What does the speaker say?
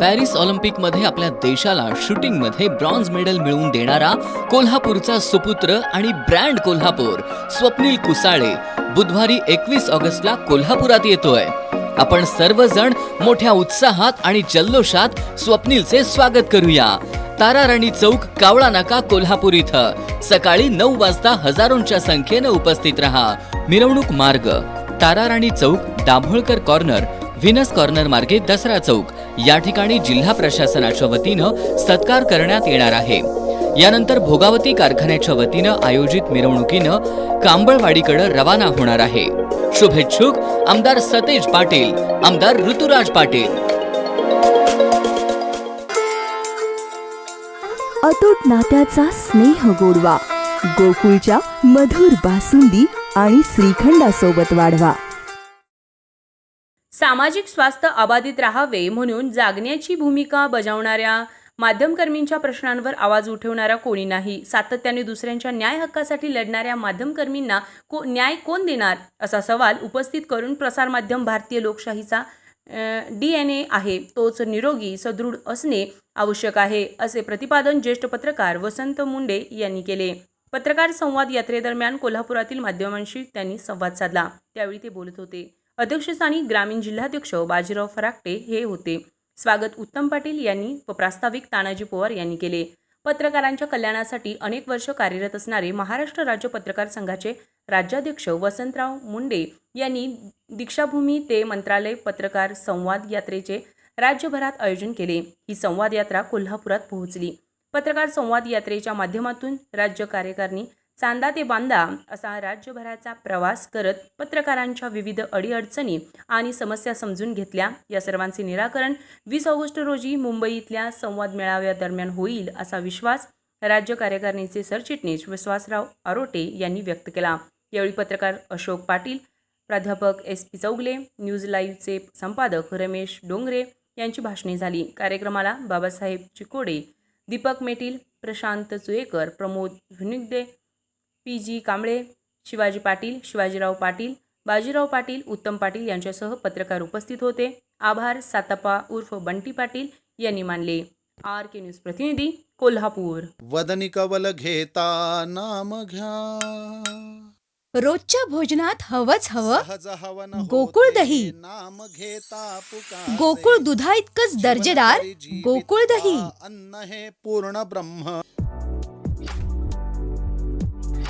Paris ऑलिम्पिकमध्ये आपल्या देशाला शूटिंगमध्ये ब्रॉन्झ मेडल मिळवून देणारा कोल्हापूरचा सुपुत्र आणि ब्रँड कोल्हापूर स्वप्नील कुसाळे बुधवारी एकवीस ऑगस्टला कोल्हापुरात येतोय. आपण सर्वजण मोठ्या उत्साहात आणि जल्लोषात स्वप्नीलचे स्वागत करूया. तारा राणी चौक कावळा नाका कोल्हापूर इथं. सकाळी नऊ वाजता हजारोंच्या संख्येनं उपस्थित रहा. मिरवणूक मार्ग. तारा राणी चौक दाभोळकर कॉर्नर व्हिनस कॉर्नर मार्गे दसरा चौक. या ठिकाणी जिल्हा प्रशासनाच्या वतीनं सत्कार करण्यात येणार आहे. यानंतर भोगावती कारखान्याच्या वतीनं आयोजित मिरवणुकीनं कांबळवाडीकडे रवाना होणार आहे. शुभेच्छुक आमदार सतेज पाटील आमदार ऋतुराज पाटील. अतूट नात्याचा स्नेह गोडवा. गोकुळच्या मधुर बासुंदी आणि श्रीखंडासोबत वाढवा. सामाजिक स्वास्थ्य अबाधित राहावे म्हणून जागण्याची भूमिका बजावणाऱ्या माध्यमकर्मींच्या प्रश्नांवर आवाज उठवणारा कोणी नाही. सातत्याने दुसऱ्यांच्या न्याय हक्कासाठी लढणाऱ्या माध्यमकर्मींना को न्याय कोण देणार? असा सवाल उपस्थित करून प्रसारमाध्यम भारतीय लोकशाहीचा डी एन ए आहे. तोच निरोगी सदृढ असणे आवश्यक आहे असे प्रतिपादन ज्येष्ठ पत्रकार वसंत मुंडे यांनी केले. पत्रकार संवाद यात्रेदरम्यान कोल्हापुरातील माध्यमांशी त्यांनी संवाद साधला. त्यावेळी ते बोलत होते. अध्यक्षस्थानी ग्रामीण जिल्हाध्यक्ष बाजीराव फराकटे हे होते. स्वागत उत्तम पाटील यांनी व प्रास्ताविक तानाजी पवार यांनी केले. पत्रकारांच्या कल्याणासाठी अनेक वर्ष कार्यरत असणारे महाराष्ट्र राज्य पत्रकार संघाचे राज्याध्यक्ष वसंतराव मुंडे यांनी दीक्षाभूमी ते मंत्रालय पत्रकार संवाद यात्रेचे राज्यभरात आयोजन केले. ही संवाद यात्रा कोल्हापुरात पोहोचली. पत्रकार संवाद यात्रेच्या माध्यमातून राज्य कार्यकारिणी चांदा ते बांदा असा राज्यभराचा प्रवास करत पत्रकारांच्या विविध अडीअडचणी आणि समस्या समजून घेतल्या. या सर्वांचे निराकरण वीस ऑगस्ट रोजी मुंबईतल्या संवाद संवाद मेळाव्यादरम्यान होईल असा विश्वास राज्य कार्यकारिणीचे सरचिटणीस विश्वासराव आरोटे यांनी व्यक्त केला. यावेळी पत्रकार अशोक पाटील प्राध्यापक एस पी चौगले न्यूज लाईव्हचे संपादक रमेश डोंगरे यांची भाषणे झाली. कार्यक्रमाला बाबासाहेब चिकोडे दीपक मेटील प्रशांत चुयेकर प्रमोद भुनिगदे पी जी कांबळे शिवाजी पाटील शिवाजीराव पाटील बाजीराव पाटील उत्तम पाटील यांच्यासह पत्रकार उपस्थित होते. आभार सातापा उर्फ बंटी पाटील यांनी मानले. आर के न्यूज प्रतिनिधी कोल्हापूर. वदनी कवल घेता नाम घ्या. रोजच्या भोजनात हवंच हवं. गोकुळ दही. नाम घेता पुकारे. गोकुळ दुधा इतकंच दर्जेदार. गोकुळ दही. अन्न हे पूर्ण ब्रह्म.